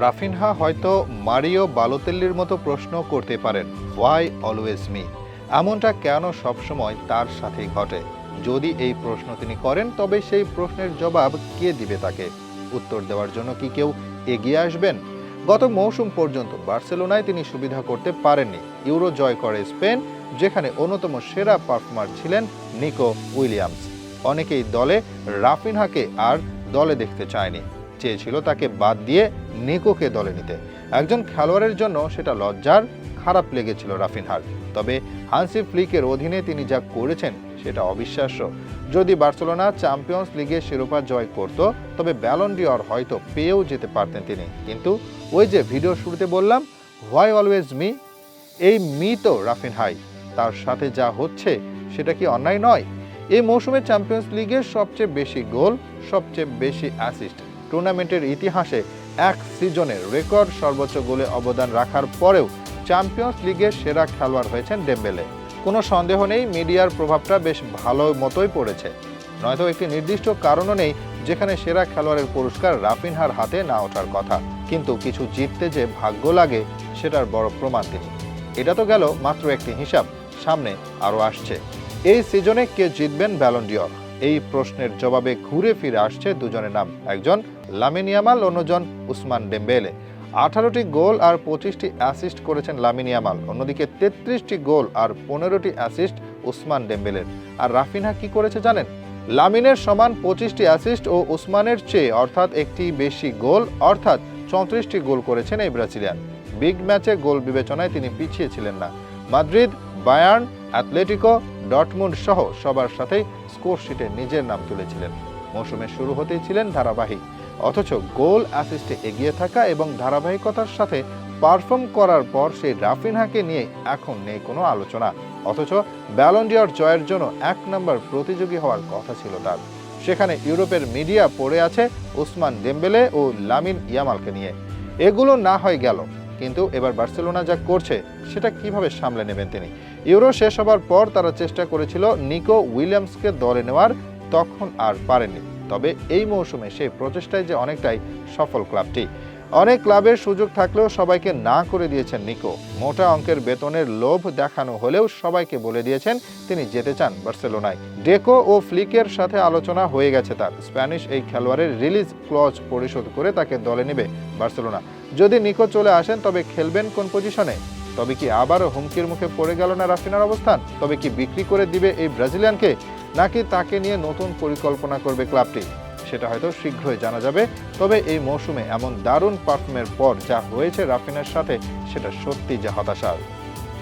Raphinha হয়তো Mario বালোতেল্লির মতো প্রশ্ন করতে পারেন ওয়াই অলওয়েজ মি এমনটা কেন সবসময় তার সাথেই ঘটে? যদি এই প্রশ্ন তিনি করেন, তবে সেই প্রশ্নের জবাব কে দিবে তাকে? উত্তর দেওয়ার জন্য কি কেউ এগিয়ে আসবেন? গত মৌসুম পর্যন্ত বার্সেলোনায় তিনি সুবিধা করতে পারেননি। ইউরো জয় করে স্পেন, যেখানে অন্যতম সেরা পারফর্মার ছিলেন নিকো উইলিয়ামস। অনেকেই দলে রাফিনহাকে আর দলে দেখতে চায়নি। চেয়েছিল তাকে বাদ দিয়ে নেকোকে দলে নিতে। একজন খেলোয়াড়ের জন্য সেটা লজ্জার, খারাপ লেগেছিল রাফিনহার। তবে হান্সি ফ্লিকের অধীনে তিনি যা করেছেন সেটা অবিশ্বাস্য। যদি বার্সেলোনা চ্যাম্পিয়ন্স লিগে শিরোপা জয় করত, তবে ব্যালন ডিওর হয়তো পেয়েও যেতে পারতেন তিনি। কিন্তু ওই যে ভিডিও শুরুতে বললাম হোয়াই অলওয়েজ মি এই মি তো রাফিনহাই। তার সাথে যা হচ্ছে সেটা কি অন্যায় নয়? এই মৌসুমে চ্যাম্পিয়ন্স লিগের সবচেয়ে বেশি গোল, সবচেয়ে বেশি অ্যাসিস্ট টুর্নামেন্টের ইতিহাসে এক সিজনের রেকর্ড সর্বোচ্চ গোলে অবদান রাখার পরেও চ্যাম্পিয়ন্স লিগের সেরা খেলোয়াড় হয়েছেন ডেম্বেলে। কোনো সন্দেহ নেই, মিডিয়ার প্রভাবটা বেশ ভালো মতোই পড়েছে। নয়তো একটি নির্দিষ্ট কারণও নেই যেখানে সেরা খেলোয়াড়ের পুরস্কার রাফিনহার হাতে না ওঠার কথা। কিন্তু কিছু জিততে যে ভাগ্য লাগে, সেটার বড় প্রমাণ তিনি। এটা তো গেল মাত্র একটি হিসাব, সামনে আরও আসছে। এই সিজনে কে জিতবেন ব্যালন্ডিয়র এই প্রশ্নের জবাবে ঘুরে ফিরে আসছে দুজনের নাম, একজন লামিন ইয়ামাল, অন্যজন উসমান ডেম্বেলে। আঠারোটি গোল আর পঁচিশটি অ্যাসিস্ট করেছেন লামিন ইয়ামাল, অন্যদিকে তেত্রিশটি গোল আর পনেরোটি অ্যাসিস্ট উসমান ডেম্বেলের। আর রাফিনহা কি করেছে জানেন? লামিনের সমান পঁচিশটি অ্যাসিস্ট ও উসমানের চেয়ে অর্থাৎ একটি বেশি গোল, অর্থাৎ চৌত্রিশটি গোল করেছেন এই ব্রাজিলিয়ান। বিগ ম্যাচে গোল বিবেচনায় তিনি পিছিয়ে ছিলেন না। মাদ্রিদ, বায়ার্ন অ্যাথলেটিকো ডটমুন্ড সহ সবার সাথেই স্কোর শিটে নিজের নাম তুলেছিলেন। মৌসুমের শুরু হতেই ছিলেন ধারাবাহিক। অথচ গোল অ্যাসিস্টে এগিয়ে থাকা এবং ধারাবাহিকতার সাথে পারফর্ম করার পর সেই রাফিনহাকে নিয়ে এখন নেই কোনো আলোচনা। অথচ ব্যালন্ডিয়র জয়ের জন্য এক নম্বর প্রতিযোগী হওয়ার কথা ছিল তার। সেখানে ইউরোপের মিডিয়া পড়ে আছে উসমান ডেম্বেলে ও লামিন ইয়ামালকে নিয়ে। এগুলো না হয় গেল। কিন্তু এবার বার্সেলোনা যা করছে, সেটা কীভাবে সামলে নেবেন তিনি? ইউরো শেষ হবার পর তারা চেষ্টা করেছিল নিকো উইলিয়ামসকে দলে নেওয়ার, তখন আর পারেনি তবে এই মৌসুমে সেই প্রচেষ্টায় যে অনেকটাই সফল ক্লাবটি। অনেক ক্লাবের সুযোগ থাকলেও সবাইকে না করে দিয়েছেন নিকো। মোটা অঙ্কের বেতনের লোভ দেখানো হলেও সবাইকে বলে দিয়েছেন তিনি যেতে চান বার্সেলোনায়। ডেকো ও ফ্লিকের সাথে আলোচনা হয়ে গেছে তার। স্প্যানিশ এই খেলোয়াড়ের রিলিজ ক্লজ পরিশোধ করে তাকে দলে নেবে বার্সেলোনা। যদি নিকো চলে আসেন, তবে খেলবেন কোন পজিশনে? তবে কি আবারও হুমকির মুখে পড়ে গেল না রাফিনার অবস্থান? তবে কি বিক্রি করে দিবে এই ব্রাজিলিয়ানকে? নাকি তাকে নিয়ে নতুন পরিকল্পনা করবে ক্লাবটি? সেটা হয়তো শীঘ্রই জানা যাবে। তবে এই মৌসুমে এমন দারুণ পারফর্মের পর যা হয়েছে রাফিনের সাথে, সেটা সত্যি যা হতাশার।